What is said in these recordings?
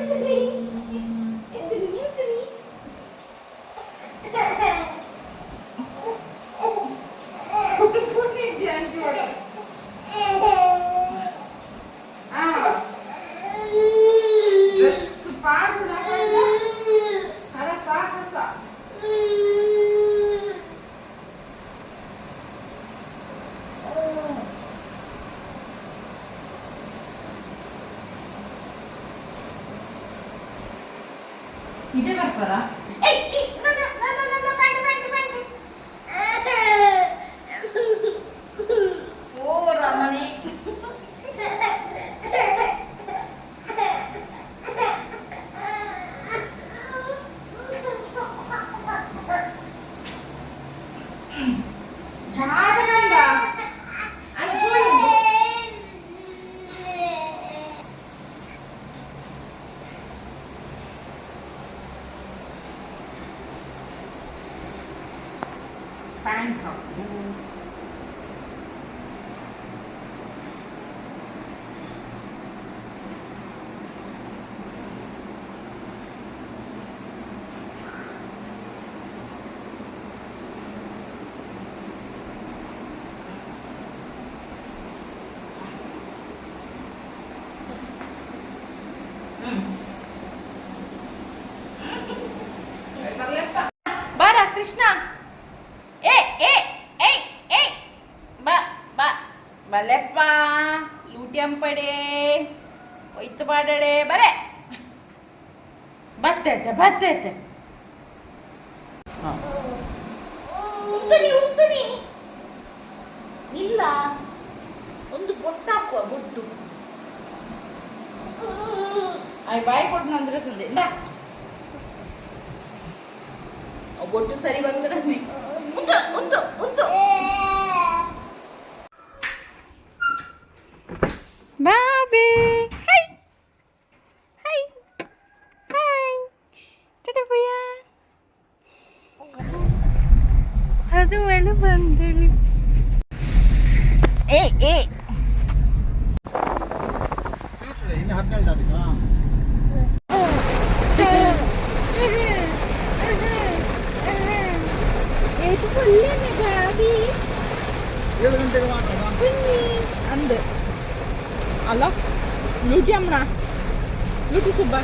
Thank you. ಇದೆ ಬರ್ತಾರ ಕೃಷ್ಣ. ಏ ಏ ಏ ಏ ಬಾ ಬಾ. ಬಲೆಪ್ಪ ಲೂಟ್ಯಂಪಡೆ ಒಯ್ತು ಬಾಡಡೆ ಬಲೆ ಬತ್ತೈತೆ ಬತ್ತೈತೆ. ಉಂತುಣಿ ಉಂತುಣಿ ಇಲ್ಲ ಒಂದು ಬೊಟ್ಟಾಕುವ ಬೊಟ್ಟು. ಬಾಯಿ ಕೊಟ್ಟು ನಂದ್ರೆ ತಂದೆ బొట్టు సరి వంతున్నది ఉంటు ఉంటు ఉంటు బాబీ హై హై హై టటపోయా అది వాళ్ళు బంధువులు ఏ ఏ ಒಳ್ಳೆನೆ ಬಾಬಿ ಏಳು ಗಂಟೆಗೆ ಮಾತ್ರ ಅಂದೆ ಅಲ್ಲ ಲೂಟಿ ಅಮ್ಮನ ಲೂಟಿ ಸುಬ್ಬ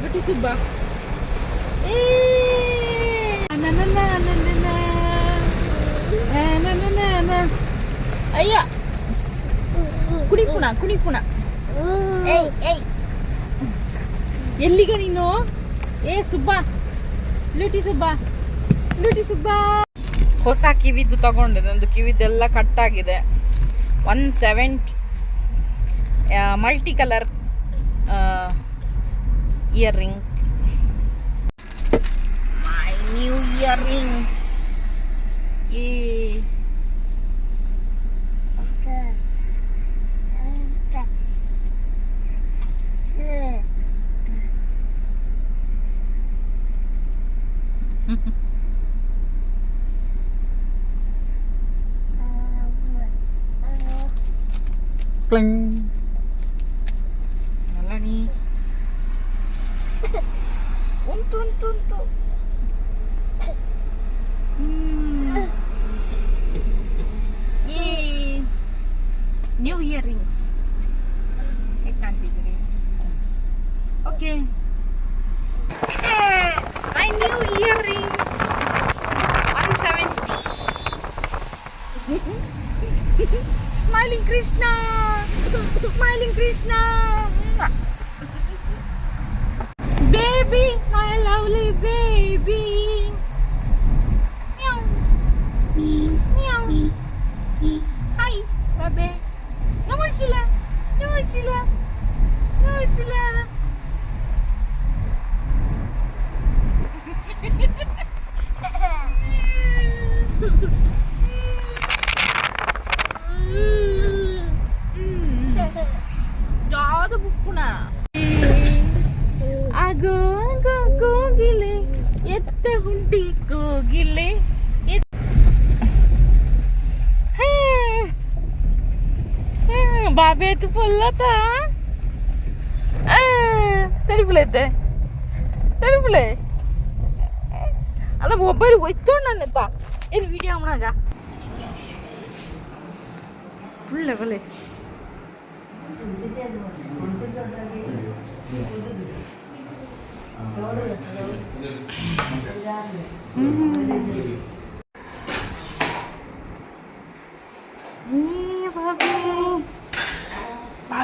ಲೂಟಿ ಸುಬ್ಬ ಅಯ್ಯ ಕುಣಿಪುಣ ಏಯ್ ಎಲ್ಲಿಗೆ ನೀನು ಏ ಸುಬ್ಬ ಲೂಟಿ ಸುಬ್ಬ ಲೂಟಿ ಸುಬ್ಬಾ. ಹೊಸ ಕಿವಿದ್ದು ತಗೊಂಡೆ, ನಂದು ಕಟ್ ಆಗಿದೆ. One seven multi colour ear ring my new year rings Pleng. Mana nih? Untun tuntun. Hmm. Yay. New earrings. Eh cantik. Oke. Okay. My new earrings. 170. Smiling Krishna. Smiling Krishna! बाबे तू पडलं होता തടി പിള്ളേത്തെ തടി പിള്ളേ അല്ല mobile വെച്ചോണ്ട് തന്നെ എത്താ ഒരു വീഡിയോ ആവണാകാ പുള്ള കളെ Mm-hmm.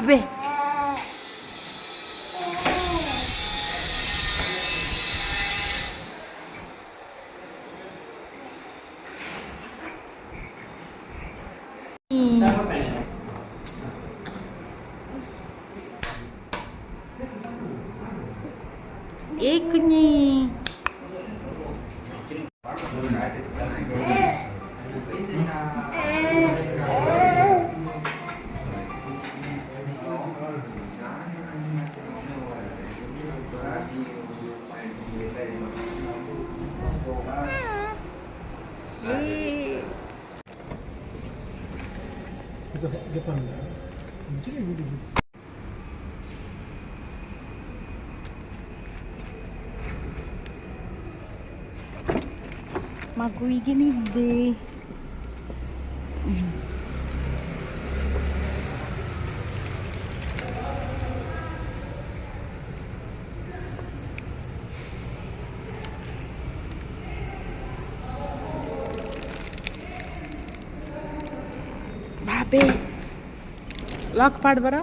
왜? 예이쿠니 응. 응. Japan. maguigi ni deh. पे लॉक पार्ट बरा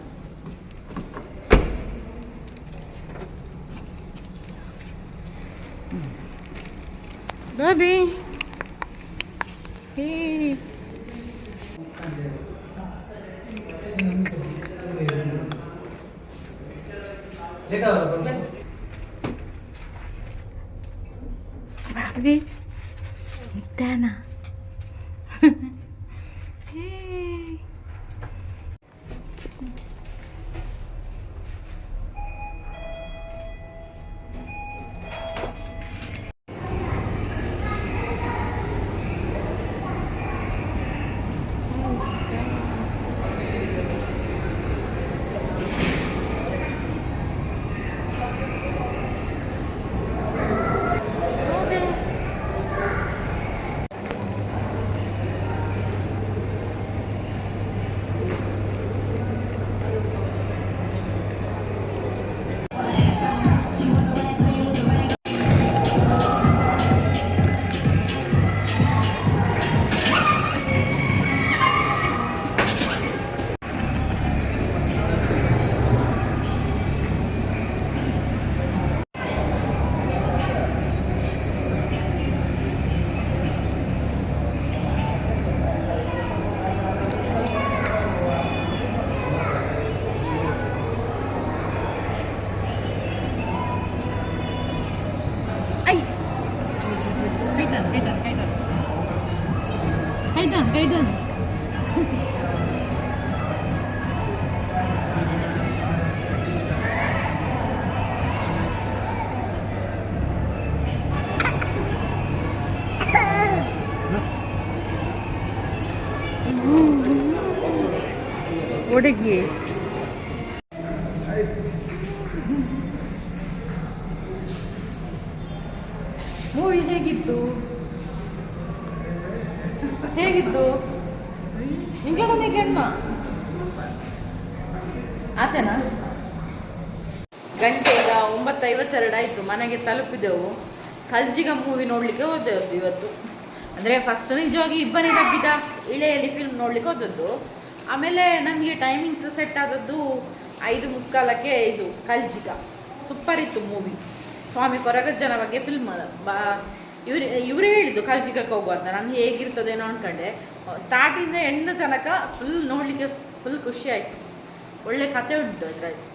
बेबी हे। भाभी done, well done, well done. Well done, well ಹೇಗಿತ್ತು ಹೇಗಿತ್ತು ನಿಂಗೆ ಕೆಣ್ಣ ಆತೇನಾ? ಗಂಟೆ ಈಗ ಒಂಬತ್ತೈವತ್ತೆರಡು ಆಯ್ತು, ಮನೆಗೆ ತಲುಪಿದೆವು. ಕಲ್ಜಿಗ ಮೂವಿ ನೋಡಲಿಕ್ಕೆ ಹೋದೆವು ಇವತ್ತು. ಅಂದರೆ ಫಸ್ಟ್ ನಿಜವಾಗಿ ಇಬ್ಬನೇ ತಪ್ಪಿದ ಇಳೆಯಲ್ಲಿ ಫಿಲ್ಮ್ ನೋಡ್ಲಿಕ್ಕೆ ಹೋದದ್ದು. ಆಮೇಲೆ ನಮಗೆ ಟೈಮಿಂಗ್ಸ್ ಸೆಟ್ ಆದದ್ದು ಐದು ಮುಕ್ಕಾಲಕ್ಕೆ ಇದು ಕಲ್ಜಿಗ. ಸೂಪರ್ ಇತ್ತು ಮೂವಿ ಸ್ವಾಮಿ ಕೊರಗಜ್ಜನ ಬಗ್ಗೆ ಫಿಲ್ಮ್ ಬಾ ಇವ್ರು, ಇವರೇ ಹೇಳಿದ್ದು ಕಲ್ಜಿಗಕ್ಕೆ ಹೋಗುವ ಅಂತ. ನಾನು ಹೇಗಿರ್ತದೇನೋ ಅನ್ಕೊಂಡೆ. ಸ್ಟಾರ್ಟಿಂದ ಎಂಡ್ ತನಕ ಫುಲ್ ನೋಡ್ಲಿಕ್ಕೆ ಫುಲ್ ಖುಷಿ ಆಯ್ತು. ಒಳ್ಳೆ ಕತೆ ಉಂಟು ಅದರಲ್ಲಿ.